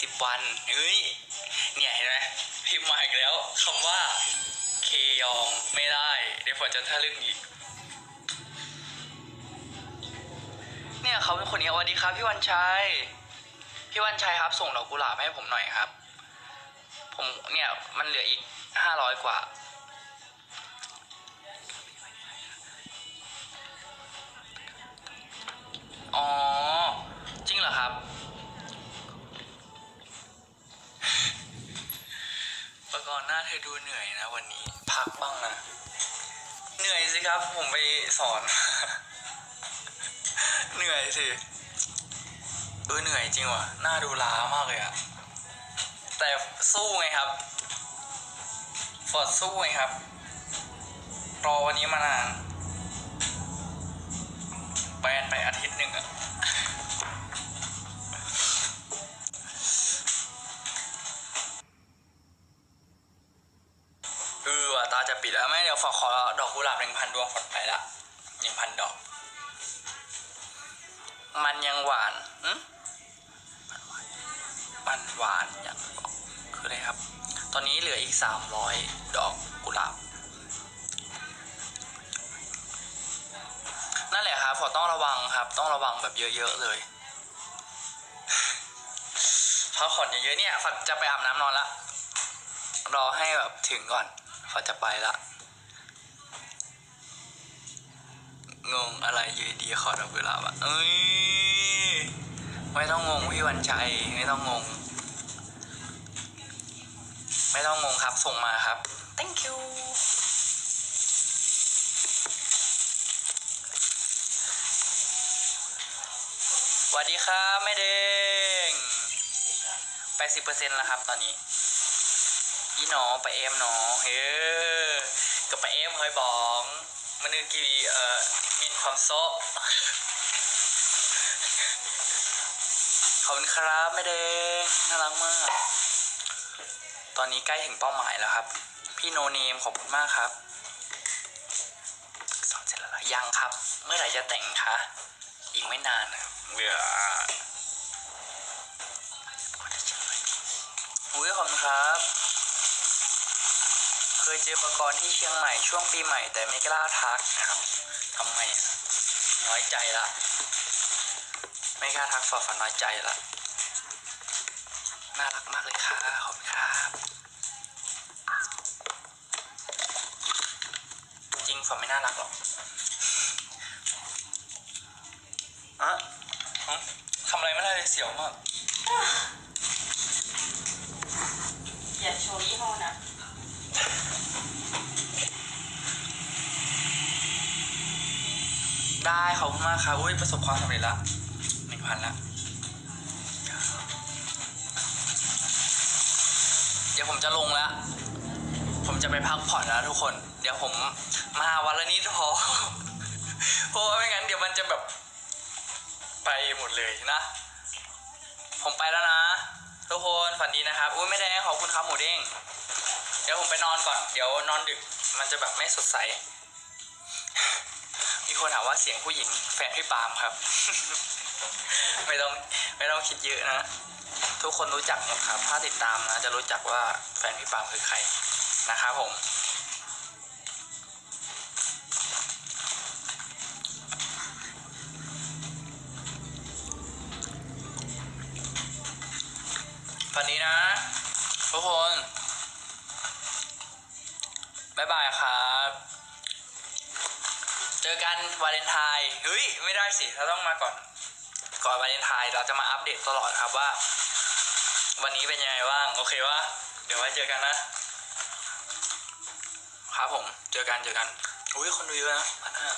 สิบวันเฮ้ยเนี่ยเห็นไหมพิมพ์มาอีกแล้วคำว่า เคยอมไม่ได้เดี๋ยวฝนจะทะลึ่งอีก เนี่ยเขาเป็นคนนี้สวัสดีครับ พี่วันชัยพี่วันชัยครับ ส่งดอกกุหลาบให้ผมหน่อยครับ ผมเนี่ยมันเหลืออีกห้าร้อยกว่า อบหน้าเธอดูเหนื่อยนะวันนี้พักบ้างนะเหนื่อยสิครับ ผมไปสอน เหนื่อยสิเออเหนื่อยจริงว่ะหน้าดูล้ามากเลยอะแต่สู้ไงครับฟอร์ดสู้ไงครับ รอวันนี้มานานแปนไปอาทิตย์หนึ่งอะาจะปิดแล้วไหมเดี๋ยวฝากขอดอกกุหลาบหนึ่งพันดวงฝดไปละหนึ่งพันดอก มันยังหวานอืมมันหวานอย่างบอกคืออะไรครับ ตอนนี้เหลืออีกสามร้อยดอกกุหลาบนั่นแหละครับพอต้องระวังครับ ต้องระวังแบบเยอะๆเลยพักผ่อนเยอะๆเนี่ยฝันจะไปอาบน้ำนอนละรอให้แบบถึงก่อน เขาจะไปละ งงอะไรอยืนดีขอดอกกุหลาบอะเอ้ย ไม่ต้องงงพี่วันชัยไม่ต้องงง ไม่ต้องงงครับส่งมาครับ thank you สวัสดีครับแม่เด้งแปดสิบเปอร์เซ็นต์แล้วครับตอนนี้ อีหนอไปเอมหนอเฮ้ยก็ไปเอมเฮ้ยบองมันนึกกีเอ่อมินความโซะขอบคุณครับแม่เดงน่ารักมาก ตอนนี้ใกล้ถึงเป้าหมายแล้วครับ พี่โนเนมขอบคุณมากครับสอนเสร็จแล้วยังครับ เมื่อไหร่จะแต่งคะอีกไม่นานนะครับเบื่ออุ้ยขอบคุณครับ ยเจอประกรณ์ที่เชียงใหม่ช่วงปีใหม่แต่ไม่กล้าทักอ้าวทำไมน้อยใจละ ไม่กล้าทักฝอฝันน้อยใจละ น่ารักมากเลยค่ะขอบคุณครับ จริงๆฝนไม่น่ารักหรอกอะฮะทำอะไรไม่ได้เลยเสียวมาก อย่าโชว์ยี่ห้อนะ ได้ขอบคุณมากครับอุ้ยประสบความสำเร็จละหนึ่งพันละเดี๋ยวผมจะลงแล้ว ผมจะไปพักผ่อนแล้วทุกคน เดี๋ยวผมมาวันละนิดพอ เพราะว่าไม่งั้นเดี๋ยวมันจะแบบ ไปหมดเลยนะ ผมไปแล้วนะ ทุกคนฝันดีนะครับ อุ้ยไม่ได้ขอบคุณครับหมูเด้ง เดี๋ยวผมไปนอนก่อน เดี๋ยวนอนดึก มันจะแบบไม่สดใส มีคนถามว่าเสียงผู้หญิงแฟนพี่ปาล์มครับ ไม่ต้องไม่ต้องคิดเยอะนะ ทุกคนรู้จักหมดครับ ถ้าติดตามนะ จะรู้จักว่าแฟนพี่ปาล์มคือใครนะครับผมฝันนี้นะ ทุกคน บ๊ายบายครับ อกันวาเลนไทน์เฮ้ยไม่ได้สิเราต้องมาก่อน ก่อนวาเลนไทน์เราจะมาอัปเดตตลอดครับว่า วันนี้เป็นยังไงบ้างโอเควะเดี๋ยวไว้เจอกันนะครับผมเจอกันเจอกันอุ้ยคนดูเยอะนะพันห้า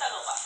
ตลกอะ